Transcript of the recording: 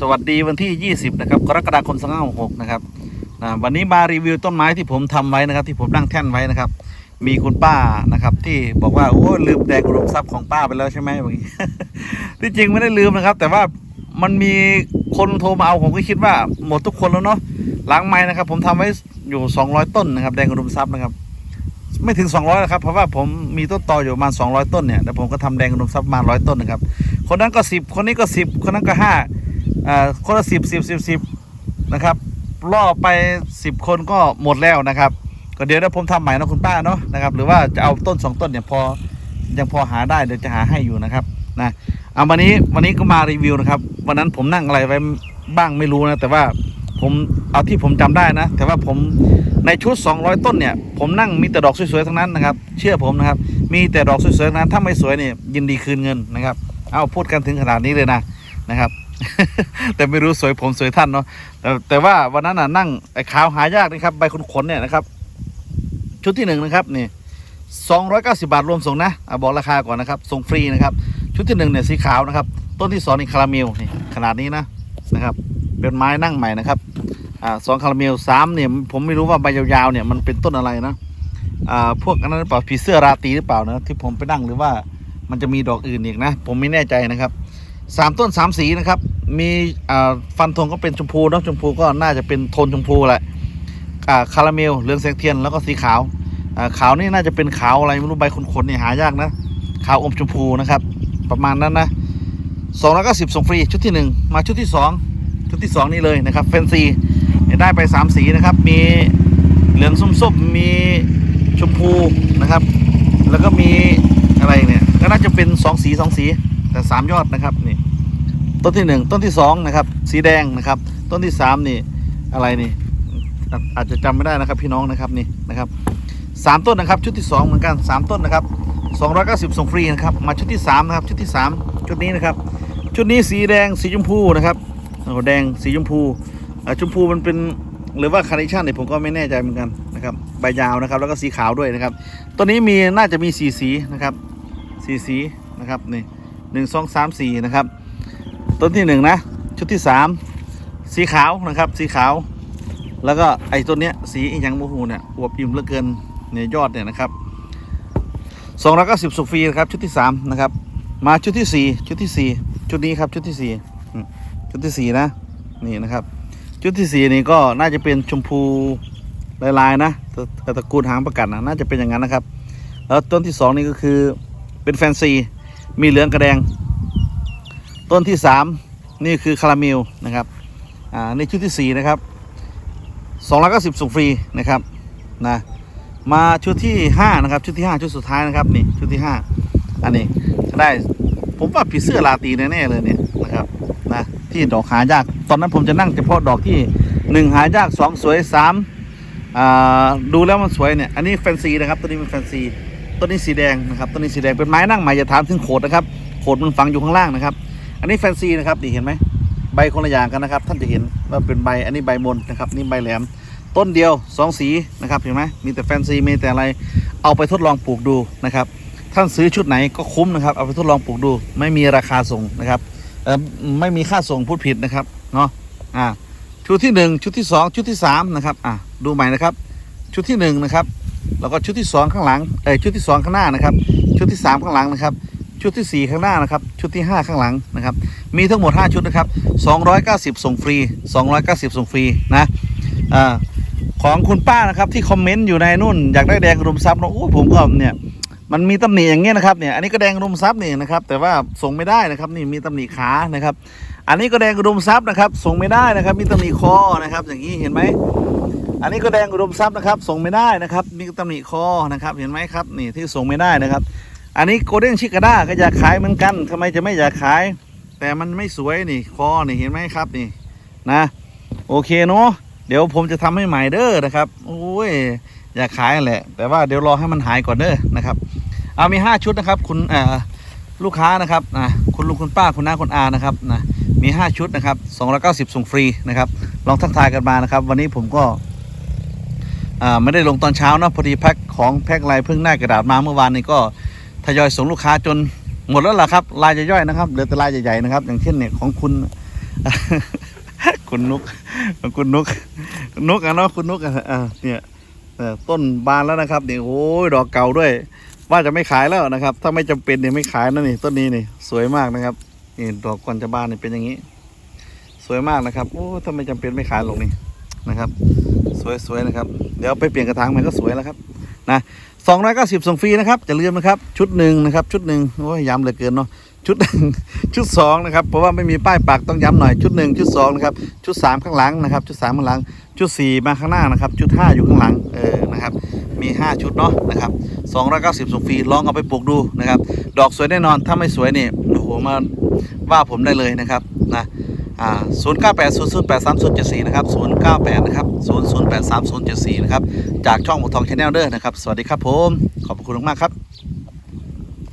สวัสดีวันที่ 20 นะครับกรกฎาคม2566นะครับนะวันนี้มารีวิวต้นไม้ที่ผมทำไว้นะครับ ที่ผมนั่งแท่นไว้นะครับ มีคุณป้านะครับ ที่บอกว่าโอ้ลืมแดงอุดมทรัพย์ของป้าไปแล้วใช่ไหมบางทีที่จริงไม่ได้ลืมนะครับ แต่ว่ามันมีคนโทรมาเอาผมก็คิดว่าหมดทุกคนแล้วเนาะหลังไม้นะครับ ผมทำไว้อยู่ 200 ต้นนะครับ แดงอุดมทรัพย์นะครับ ไม่ถึง 200นะครับ เพราะว่าผมมีต้นตออยู่ประมาณ200 ต้นเนี่ยแล้วผมก็ทำแดงอุดมทรัพย์ประมาณ100 ต้นนะครับ คนนั้นก็ 10 คนนี้ก็ 10 คนนั้นก็ 5 อ่าคนละสิบสิบสิบสิบนะครับล่อไปสิบคนก็หมดแล้วนะครับ ก็เดี๋ยวถ้าผมทำใหม่นะคุณป้าเนาะนะครับ หรือว่าจะเอาต้นสองต้นเนี่ยพอยังพอหาได้เดี๋ยวจะหาให้อยู่นะครับนะเอาวันนี้วันนี้ก็มารีวิวนะครับ วันนั้นผมนั่งอะไรไว้บ้างไม่รู้นะ แต่ว่าผมเอาที่ผมจำได้นะ แต่ว่าผมในชุด 200 ต้นเนี่ย ผมนั่งมีแต่ดอกสวยๆทั้งนั้นนะครับ เชื่อผมนะครับ มีแต่ดอกสวยๆทั้งนั้นถ้าไม่สวยเนี่ยยินดีคืนเงินนะครับ เอาพูดกันถึงขนาดนี้เลยนะนะครับ แต่ไม่รู้สวยผมสวยท่านเนาะแต่แต่ว่าวันนั้นน่ะนั่งไอ้ขาวหายากนะครับ ใบขนขนเนี่ยนะครับ ชุดที่หนึ่งนะครับนี่สองร้อยเก้าสิบาทรวมส่งนะอะบอกราคาก่อนนะครับส่งฟรีนะครับ ชุดที่หนึ่งเนี่ยสีขาวนะครับ ต้นที่สองนี่คาราเมลนี่ขนาดนี้นะนะครับ เป็นไม้นั่งใหม่นะครับอ่าสองคาราเมลสามเนี่ยผมไม่รู้ว่าใบยาวๆเนี่ยมันเป็นต้นอะไรนะอ่าพวกอันนั้นหรือเปล่าผีเสื้อราตีหรือเปล่านะที่ผมไปนั่งหรือว่ามันจะมีดอกอื่นอีกนะ ผมไม่แน่ใจนะครับ สามต้นสามสีนะครับ มีฟันธงก็เป็นชมพูนะชมพูก็น่าจะเป็นโทนชมพูแหละคาราเมลเหลืองแสงเทียนแล้วก็สีขาวขาวนี่น่าจะเป็นขาวอะไรไม่รู้ใบขนๆเนี่ยหายากนะ ขาวอมชมพูนะครับ ประมาณนั้นนะสองร้อยเก้าสิบส่งฟรีชุดที่หนึ่งมาชุดที่สองชุดที่สองนี่เลยนะครับแฟนซีได้ไปสามสีนะครับ มีเหลืองส้มๆมีชมพูนะครับ แล้วก็มีอะไรเนี่ยก็น่าจะเป็นสองสีสองสี แต่สามยอดนะครับนี่ ต้นที่หนึ่งต้นที่สองนะครับ สีแดงนะครับ ต้นที่สามนี่อะไรนี่ อาจจะจำไม่ได้นะครับพี่น้องนะครับนี่นะครับสามต้นนะครับ ชุดที่สองเหมือนกันสามต้นนะครับสองร้อยเก้าสิบส่งฟรีนะครับ มาชุดที่สามนะครับ ชุดที่สามชุดนี้นะครับ ชุดนี้สีแดงสีชมพูนะครับโอ้แดงสีชมพูอ่าชมพูมันเป็นหรือว่าคาร์เนชั่นเนี่ยผมก็ไม่แน่ใจเหมือนกันนะครับใบยาวนะครับ แล้วก็สีขาวด้วยนะครับ ตัวนี้มีน่าจะมีสีสีนะครับสีสีนะครับนี่ หนึ่งสองสามสี่นะครับ ต้นที่หนึ่งนะ ชุดที่สามสีขาวนะครับ สีขาว แล้วก็ไอ้ต้นเนี้ยสีอีหยังโมหูเนี่ยอวบอิ่มเหลือเกินเนี่ยยอดเนี่ยนะครับสองร้อยเก้าสิบสุฟรีนะครับชุดที่สามนะครับ มาชุดที่สี่ชุดที่สี่ชุดนี้ครับชุดที่สี่ชุดที่สี่นะนี่นะครับ ชุดที่สี่นี่ก็น่าจะเป็นชมพูลายๆนะตระตระกูลหางประกัดนะน่าจะเป็นอย่างนั้นนะครับ แล้วต้นที่สองนี่ก็คือเป็นแฟนซี มีเหลืองกระแดง ต้นที่สามนี่คือคาราเมลนะครับอ่าในชุดที่สี่นะครับสองร้อยเก้าสิบส่งฟรีนะครับนะมาชุดที่ห้านะครับชุดที่ห้าชุดสุดท้ายนะครับนี่ชุดที่ห้าอันนี้จะได้ผมว่าผีเสื้อลาตีแน่ๆเลยเนี่ยนะครับนะที่ดอกหายาก ตอนนั้นผมจะนั่งเฉพาะดอกที่หนึ่งหายากสองสวยสามอ่าดูแล้วมันสวยเนี่ย อันนี้แฟนซีนะครับ ตัวนี้เป็นแฟนซี ต้นนี้สีแดงนะครับต้นนี้สีแดงเป็นไม้นั่งใหม่อย่าถามถึงโขดนะครับโขดมันฝังอยู่ข้างล่างนะครับ อันนี้แฟนซีนะครับนี่เห็นไหมใบคนละอย่างกันนะครับ ท่านจะเห็นว่าเป็นใบอันนี้ใบมนนะครับนี่ใบแหลม ต้นเดียวสองสีนะครับเห็นไหมมีแต่แฟนซีมีแต่อะไรเอาไปทดลองปลูกดูนะครับท่านซื้อชุดไหนก็คุ้มนะครับเอาไปทดลองปลูกดู ไม่มีราคาส่งนะครับเออไม่มีค่าส่งพูดผิดนะครับเนาะอ่าชุดที่หนึ่งชุดที่สองชุดที่สามนะครับอ่าดูใหม่นะครับ ชุดที่หนึ่งนะครับ แล้วก็ชุดที่สองข้างหลังเอ้ยชุดที่สองข้างหน้านะครับ ชุดที่สามข้างหลังนะครับ ชุดที่สี่ข้างหน้านะครับ ชุดที่ห้าข้างหลังนะครับ มีทั้งหมดห้าชุดนะครับสองร้อยเก้าสิบส่งฟรีสองร้อยเก้าสิบส่งฟรีนะอ่าของคุณป้านะครับที่คอมเมนต์อยู่ในนู่นอยากได้แดงรุมซับเนอะโอ้ผมก็เนี่ยมันมีตำหนิอย่างเงี้ยนะครับเนี่ยอันนี้ก็แดงรุมซับนี่นะครับแต่ว่าส่งไม่ได้นะครับนี่มีตำหนิขานะครับ อันนี้ก็แดงรุมซับนะครับส่งไม่ได้นะครับ มีตำหนิคอนะครับ อย่างนี้เห็นไหม อันนี้ก็แดงอุดมทรัพย์นะครับ ส่งไม่ได้นะครับมีตำหนิคอนะครับ เห็นไหมครับ นี่ที่ส่งไม่ได้นะครับ อันนี้โกลเด้นชิคาด้าก็อยากขายเหมือนกันทำไมจะไม่อยากขาย แต่มันไม่สวยนี่คอนี่เห็นไหมครับนี่นะ โอเคเนาะเดี๋ยวผมจะทำให้ใหม่เด้อนะครับโอ้ยอยากขายแหละ แต่ว่าเดี๋ยวรอให้มันหายก่อนเด้อนะครับเอามีห้าชุดนะครับ คุณลูกค้านะครับนะคุณลุงคุณป้าคุณน้าคุณอานะครับนะมีห้าชุดนะครับสองร้อยเก้าสิบส่งฟรีนะครับลองทักทายกันมานะครับ วันนี้ผมก็ ไม่ได้ลงตอนเช้านะพอดีแพ็คของแพ็คลายเพิ่งได้ากระดาษมาเมื่อวานนี้ก็ทยอยส่งลูกค้าจนหมดแล้วล่ะครับลายย่อยๆนะครับเหลือแต่ลายใหญ่ๆนะครับ อย่างเช่นเนี่ยของคุณ คุณนุกคุณนุกนุกอะเนาะคุณนุกอะเนี่ยต้นบานแล้วนะครับนี่โอ้ยดอกเก่าด้วย ว่าจะไม่ขายแล้วนะครับ ถ้าไม่จำเป็นเนี่ยไม่ขายนะนี่ต้นนี้นี่สวยมากนะครับนี่ดอกก่อนจะบานนี่เป็นอย่างนี้ สวยมากนะครับโอ้ถ้าไม่จำเป็นไม่ขายลงนี่ นะครับ สวยๆนะครับ เดี๋ยวไปเปลี่ยนกระถางมันก็สวยแล้วครับนะสองร้อยเก้าสิบส่งฟรีนะครับจะลืมนะครับ ชุดหนึ่งนะครับ ชุดหนึ่งโอ้ยย้ำเหลือเกินเนาะชุดชุดสองนะครับเพราะว่าไม่มีป้ายปักต้องย้ำหน่อยชุดหนึ่งชุดสองนะครับชุดสามข้างหลังนะครับ ชุดสามข้างหลัง ชุดสี่มาข้างหน้านะครับ ชุดห้าอยู่ข้างหลังเออนะครับ มีห้าชุดเนาะนะครับสองร้อยเก้าสิบส่งฟรีลองเอาไปปลูกดูนะครับ ดอกสวยแน่นอนถ้าไม่สวยเนี่ยโอ้โหมาว่าผมได้เลยนะครับนะ่า0 9 8 0 0 8 3 0 7 4นะครับ098นะครับ0 0 8 3 0 7 4นะครับ จากช่องหมูทองชาแนลเด้อนะครับ สวัสดีครับผม ขอบคุณมากครับ